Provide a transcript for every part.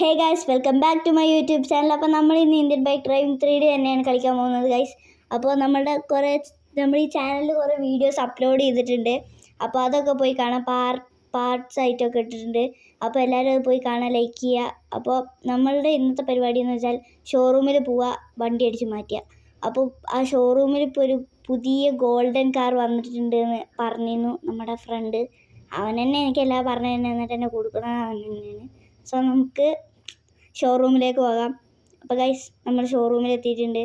Hey guys welcome back to my YouTube channel അപ്പോൾ നമ്മൾ ഇന്ന് Indian bike driving three D തന്നെയാണ് കളിക്കാൻ പോകുന്നത് ഗൈസ് അപ്പോൾ നമ്മുടെ കുറേ നമ്മൾ ഈ ചാനലിൽ കുറേ വീഡിയോസ് അപ്ലോഡ് ചെയ്തിട്ടുണ്ട്. അപ്പോൾ അതൊക്കെ പോയി കാണാം. പാർ പാർട്സ് ആയിട്ടൊക്കെ ഇട്ടിട്ടുണ്ട്. അപ്പോൾ എല്ലാവരും അത് പോയി കാണാൻ ലൈക്ക് ചെയ്യുക. അപ്പോൾ നമ്മളുടെ ഇന്നത്തെ പരിപാടി എന്ന് വെച്ചാൽ ഷോറൂമിൽ പോവുക വണ്ടി അടിച്ച് മാറ്റുക. അപ്പോൾ ആ ഷോറൂമിൽ ഇപ്പോൾ ഒരു പുതിയ ഗോൾഡൻ കാർ വന്നിട്ടുണ്ട് എന്ന് പറഞ്ഞിരുന്നു നമ്മുടെ ഫ്രണ്ട് അവൻ തന്നെ എനിക്ക് എല്ലാം പറഞ്ഞു തന്നെ എന്നിട്ട് എന്നെ കൊടുക്കുന്നത് അവൻ തന്നെയാണ്. സോ നമുക്ക് ഷോറൂമിലേക്ക് പോകാം. അപ്പോൾ ഗൈസ് നമ്മൾ ഷോറൂമിൽ എത്തിയിട്ടുണ്ട്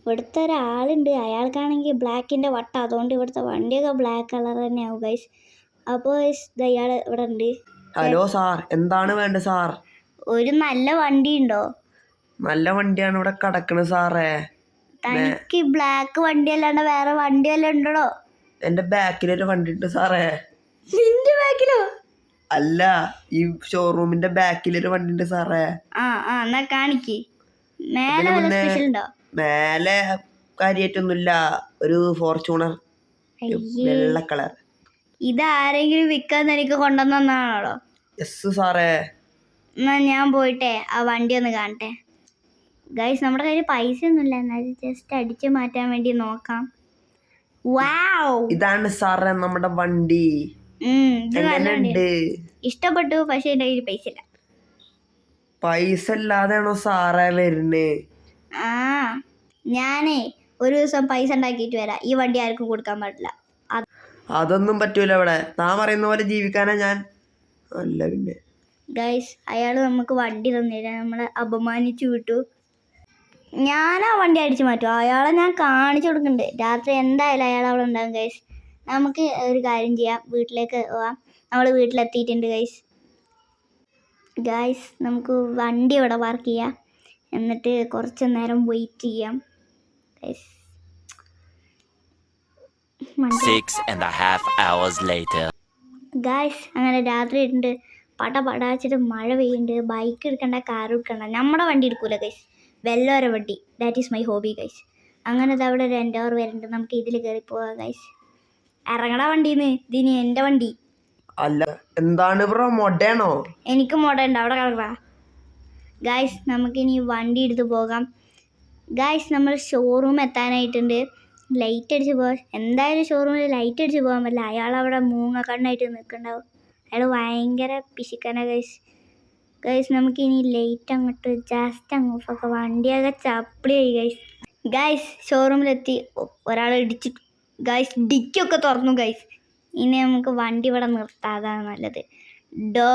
ഇവിടുത്തെ ഒരാളുണ്ട്. അയാൾക്കാണെങ്കിൽ ബ്ലാക്കിന്റെ വട്ട. അതുകൊണ്ട് ഇവിടുത്തെ വണ്ടിയൊക്കെ ബ്ലാക്ക് കളർ തന്നെയാവും ഗൈസ് അപ്പോൾ ഗൈസ് ഇയാൾ ഇവിടെ ഉണ്ട്. ഹലോ സാർ എന്താണ് വേണ്ടത് സാർ ഒരു നല്ല വണ്ടി ഉണ്ടോ നല്ല വണ്ടിയാണ് ഇവിടെ കിടക്കുന്നത് സാറേ തനിക്ക് ബ്ലാക്ക് വണ്ടി അല്ലാണ്ട് വേറെ വണ്ടി വല്ലതും ഉണ്ടോ എന്റെ ബാക്കിലൊരു വണ്ടി ഉണ്ട് സാറേ നിന്റെ ബാക്കിലോ അല്ല ഈ ഷോറൂമിന്റെ ബാക്കിലൊരു വണ്ടി ഉണ്ട് സാറേ. ആ ആ എന്നാ കാണിക്ക്. മേലെ വല്ല മുന്നേ- സ്പെഷ്യൽ ഉണ്ടോ? മേലെ കാര്യായിട്ടൊന്നുമില്ല. ഒരു ഫോർച്യൂണർ അയ്യേ. വെള്ള കളർ. ഇത് ആരെങ്കിലും വിൽക്കാൻ എനിക്ക് കൊണ്ടുവന്നാണോ യെസ് സാറേ. എന്നാ ഞാൻ പോയിട്ടെ ആ വണ്ടി ഒന്ന് കാണട്ടെ. ഗൈസ് നമ്മുടെ കയ്യിൽ പൈസ ഒന്നുമില്ല എന്നാലും ജസ്റ്റ് അടിച്ചു മാറ്റാൻ വേണ്ടി നോക്കാം. വാവ് ഇതാണ് സാറേ നമ്മുടെ വണ്ടി. ഇഷ്ടപ്പെട്ടു പക്ഷെ എന്റെ കയ്യിൽ പൈസ ഇല്ല. പൈസ ഇല്ലാതെയാണോ സാറേ വരുന്നേ? ആ ഞാനേ ഒരു ദിവസം പൈസ ഉണ്ടാക്കിയിട്ട് വരാം. ഈ വണ്ടി ആർക്കും കൊടുക്കാൻ പാടില്ല. അതൊന്നും പറ്റൂല ഇവിടെ. താൻ പറയുന്ന പോലെ ജീവിക്കാനാ ഞാൻ. അല്ല പിന്നെ. ഗൈസ് അയാൾ നമുക്ക് വണ്ടി തന്നില്ല. നമ്മളെ അപമാനിച്ചു വിട്ടു. ഞാൻ ആ വണ്ടി അടിച്ചു മാറ്റും. അയാളെ ഞാൻ കാണിച്ചു കൊടുക്കുന്നുണ്ട് രാത്രി എന്തായാലും അയാൾ അവിടെ ഉണ്ടാകും ഗൈസ് നമുക്ക് ഒരു കാര്യം ചെയ്യാം. വീട്ടിലേക്ക് പോവാം. നമ്മൾ വീട്ടിലെത്തിയിട്ടുണ്ട് ഗൈസ് ഗൈസ് നമുക്ക് വണ്ടി ഇവിടെ പാർക്ക് ചെയ്യാം. എന്നിട്ട് കുറച്ച് നേരം വെയിറ്റ് ചെയ്യാം. ഗൈസ് വണ്ടി Six and a half hours later. Guys അങ്ങനെ രാത്രി ഉണ്ട്. പട പടാച്ചിട്ട് മഴ പെയ്യുന്നുണ്ട്. ബൈക്ക് എടുക്കണ്ട കാർ എടുക്കണ്ട. നമ്മുടെ വണ്ടി എടുക്കൂല ഗൈസ് വെല്ലോര വണ്ടി. That is my hobby guys അങ്ങനെ അവിടെ ഒരു എന്റെ അവർ വരുന്നുണ്ട് നമുക്ക് ഇതിൽ കയറി പോവാം ഗൈസ് ഇറങ്ങണ വണ്ടിന്ന്. ഇതിന് എന്റെ വണ്ടി. അല്ല എന്താണ് ബ്രോ? മൊടയാണോ? എനിക്ക് മോഡുണ്ട് അവിടെ കളറാ ഗായ്സ് നമുക്കിനി വണ്ടി എടുത്ത് പോകാം. ഗായ്സ് നമ്മൾ ഷോറൂം എത്താനായിട്ടുണ്ട്. ലൈറ്റ് അടിച്ച് പോകാം എന്തായാലും ഷോറൂമിൽ ലൈറ്റ് അടിച്ച് പോകാൻ പറ്റില്ല. അയാൾ അവിടെ മൂങ്ങ കണ്ണായിട്ട് നിൽക്കുന്നുണ്ടാവും. അയാൾ ഭയങ്കര പിശുക്കന ഗൈസ് ഗൈസ് നമുക്കിനി ലൈറ്റ് അങ്ങോട്ട് ജസ്റ്റ് അങ്ങ് ഓഫാക്കാം വണ്ടിയൊക്കെ ചപ്പിളിയായി ഗൈസ് ഗൈസ് ഷോറൂമിലെത്തി ഒരാൾ ഇടിച്ച് ഗൈസ് ഡിക്കൊക്കെ തുറന്നു ഗൈസ് ഇനി നമുക്ക് വണ്ടി ഇവിടെ നിർത്താതാണ് നല്ലത്. ഡോ.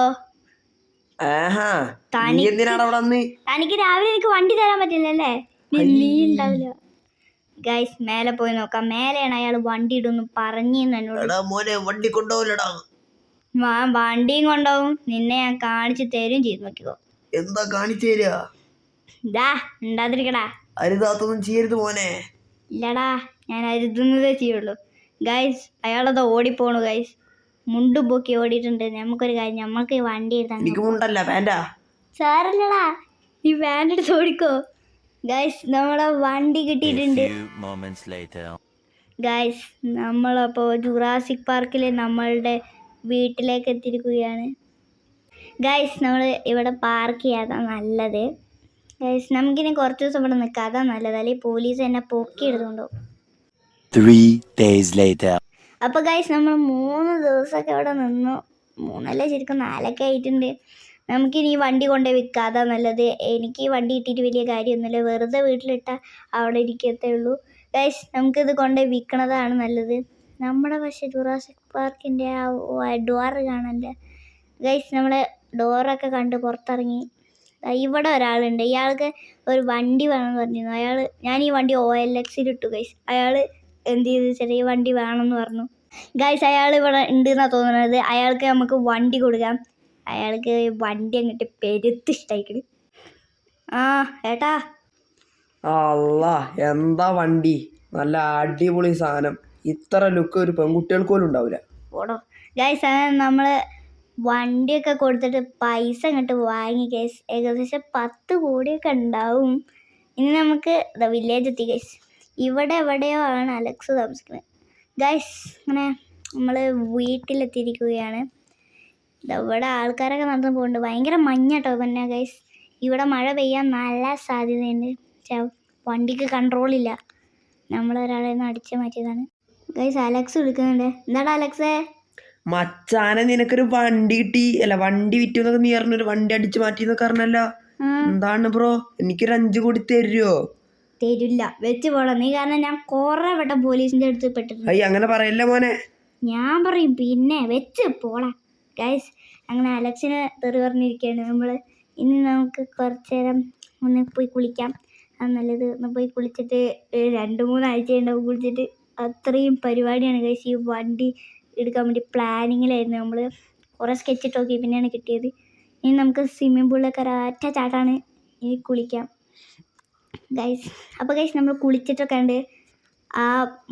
തനിക്ക് രാവിലെ എനിക്ക് വണ്ടി തരാൻ പറ്റില്ലല്ലേ? നീ ഉണ്ടാവില്ല. ഗൈസ് മേലെ പോയി നോക്കാം. മേലെയാണ് അയാൾ വണ്ടി ഇടുന്നു പറഞ്ഞു എന്നോട്. വണ്ടി ഞാൻ വണ്ടിയും കൊണ്ടുപോകും നിന്നെ ഞാൻ കാണിച്ചു തരും ചെയ്ത്. നോക്കിക്കോ. എന്താ കാണിച്ചു തരിക ഇതാ ഉണ്ടാതിരിക്കടാ അരുതാത്തൊന്നും ചെയ്യരുത് മോനെ. ഇല്ലടാ. ഞാൻ അരുതുന്നതേ ചെയ്യുള്ളൂ. ഗൈസ് അയാളത് ഓടിപ്പോണു ഗൈസ് മുണ്ട് പൊക്കി ഓടിയിട്ടുണ്ട്. നമുക്കൊരു കാര്യം നമ്മൾക്ക് ഈ വണ്ടി എടുത്താൽ എനിക്ക് മുണ്ടല്ല പാന്റാ സാരല്ലടാ നീ വാൻ എടുത്ത് ഓടിക്കോ. ഗൈസ് നമ്മളെ വണ്ടി കിട്ടിയിട്ടുണ്ട്. ഗൈസ് നമ്മളപ്പോൾ ജുറാസിക് പാർക്കിൽ നമ്മളുടെ വീട്ടിലേക്ക് എത്തിയിരിക്കുകയാണ്. ഗൈസ് നമ്മൾ ഇവിടെ പാർക്ക് ചെയ്യാതാ നല്ലത്. ഗൈസ് നമുക്കിനി കുറച്ച് ദിവസം ഇവിടെ നിൽക്കാതാ അതാ നല്ലത്. അല്ലെങ്കിൽ പോലീസ് എന്നെ പൊക്കി എടുത്തുകൊണ്ടോ Three ഡേയ്സ് later. അപ്പോൾ ഗൈസ് നമ്മൾ മൂന്ന് ദിവസമൊക്കെ ഇവിടെ നിന്നു. മൂന്നല്ലേ ശരിക്കും നാലൊക്കെ ആയിട്ടുണ്ട്. നമുക്കിനി ഈ വണ്ടി കൊണ്ടുപോയി വിൽക്കാതെ നല്ലത്. എനിക്ക് ഈ വണ്ടി ഇട്ടിട്ട് വലിയ കാര്യമൊന്നുമില്ല. വെറുതെ വീട്ടിലിട്ട അവിടെ ഇരിക്കത്തേ ഉള്ളൂ. ഗൈസ് നമുക്കിത് കൊണ്ടുപോയി വിൽക്കണതാണ് നല്ലത്. നമ്മുടെ പക്ഷേ ജുറാസിക് പാർക്കിന്റെ ആ ഡോർ കാണണ്ട? ഗൈസ് നമ്മളെ ഡോറൊക്കെ കണ്ട് പുറത്തിറങ്ങി. ഇവിടെ ഒരാളുണ്ട്. ഇയാൾക്ക് ഒരു വണ്ടി വേണമെന്ന് പറഞ്ഞിരുന്നു. അയാൾ ഞാൻ ഈ വണ്ടി ഒ എൽ എക്സിൽ ഇട്ടു ഗൈസ് അയാൾ എന്ത് ചെയ്തു ചെറിയ വണ്ടി വേണമെന്ന് പറഞ്ഞു. ഗൈസ് അയാൾ ഇവിടെ ഉണ്ട് എന്നാണ് തോന്നുന്നത് അയാൾക്ക് നമുക്ക് വണ്ടി കൊടുക്കാം. അയാൾക്ക് വണ്ടി അങ്ങോട്ട് പെരുത്ത് ഇഷ്ടമായിക്കണ് ആ ഏട്ടാ. അല്ല എന്താ വണ്ടി? നല്ല അടിപൊളി സാധനം. ഇത്ര ലുക്ക് ഒരു പെൺകുട്ടികൾക്ക് പോലും ഉണ്ടാവില്ല ഓടോ ഗൈസ് അങ്ങനെ നമ്മൾ വണ്ടിയൊക്കെ കൊടുത്തിട്ട് പൈസ അങ്ങോട്ട് വാങ്ങി ഗൈസ് ഏകദേശം പത്ത് കോടിയൊക്കെ ഉണ്ടാവും. ഇനി നമുക്ക് വില്ലേജ് എത്തി ഗൈസ് ഇവിടെ എവിടെയോ ആണ് അലക്സ് താമസിക്കുന്നത്. ഗൈസ് അങ്ങനെ നമ്മൾ വീട്ടിലെത്തിയിരിക്കുകയാണ്. ഇതവിടെ ഇവിടെ ആൾക്കാരൊക്കെ നടന്നു പോകുന്നുണ്ട് ഭയങ്കര മഞ്ഞട്ടോ പിന്നെ ഗൈസ് ഇവിടെ മഴ പെയ്യാൻ നല്ല സാധ്യതയുണ്ട്. വണ്ടിക്ക് കൺട്രോളില്ല നമ്മളൊരാളെ അടിച്ചു മാറ്റിയതാണ്. ഗൈസ് അലക്സ് വിളിക്കുന്നുണ്ട്. എന്താടാ അലക്സേ? മച്ചാനെ നിനക്കൊരു വണ്ടി കിട്ടി. അല്ല വണ്ടി വിറ്റു എന്നൊക്കെ നീ പറഞ്ഞൊരു വണ്ടി അടിച്ചു മാറ്റി എന്നൊക്കെ പറഞ്ഞല്ലോ എന്താണ് ബ്രോ? എനിക്കൊരു അഞ്ചു കൂടി തരുമോ തരില്ല. വെച്ച് പോളാം നീ കാരണം ഞാൻ കൊറേ വട്ടം പോലീസിന്റെ അടുത്ത് പെട്ടിട്ടുണ്ട്. അയ്യ അങ്ങനെ പറയല്ല മോനെ? ഞാൻ പറയും പിന്നെ വെച്ച് പോളാം ഗൈസ് അങ്ങനെ അലക്സിന് തെറി പറഞ്ഞിരിക്കുകയാണ്. നമ്മൾ ഇനി നമുക്ക് കുറച്ച് നേരം ഒന്ന് പോയി കുളിക്കാം. അത് നല്ലത്. ഒന്ന് പോയി കുളിച്ചിട്ട് രണ്ട് മൂന്നാഴ്ച ഉണ്ടാവും കുളിച്ചിട്ട്. അത്രയും പരിപാടിയാണ് ഗൈസ് ഈ വണ്ടി എടുക്കാൻ വേണ്ടി പ്ലാനിങ്ങിലായിരുന്നു നമ്മൾ കുറേ സ്കെച്ച് ഇട്ട് നോക്കി പിന്നെയാണ് കിട്ടിയത്. ഇനി നമുക്ക് സ്വിമ്മിംഗ് പൂളിലൊക്കെ ഒരാറ്റ ചാട്ടാണ്. ഇനി കുളിക്കാം. ഗൈസ് അപ്പോൾ ഗൈസ് നമ്മൾ കുളിച്ചിട്ടൊക്കെ ഉണ്ട് ആ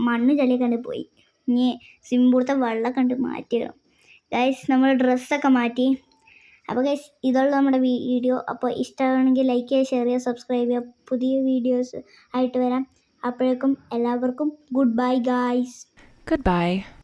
മണ്ണ് ചളിയൊക്കെ കണ്ട് പോയി. ഇനി സിമ്പൂർത്തെ വെള്ളം കണ്ട് മാറ്റിയിടണം. ഗൈസ് നമ്മൾ ഡ്രസ്സൊക്കെ മാറ്റി. അപ്പോൾ ഗൈസ് ഇതുള്ള നമ്മുടെ വീഡിയോ അപ്പോൾ ഇഷ്ടമാണെങ്കിൽ ലൈക്ക് ചെയ്യുക ഷെയർ ചെയ്യുക സബ്സ്ക്രൈബ് ചെയ്യുക. പുതിയ വീഡിയോസ് ആയിട്ട് വരാം. അപ്പോഴേക്കും എല്ലാവർക്കും ഗുഡ് ബൈ ഗായ്സ് Goodbye.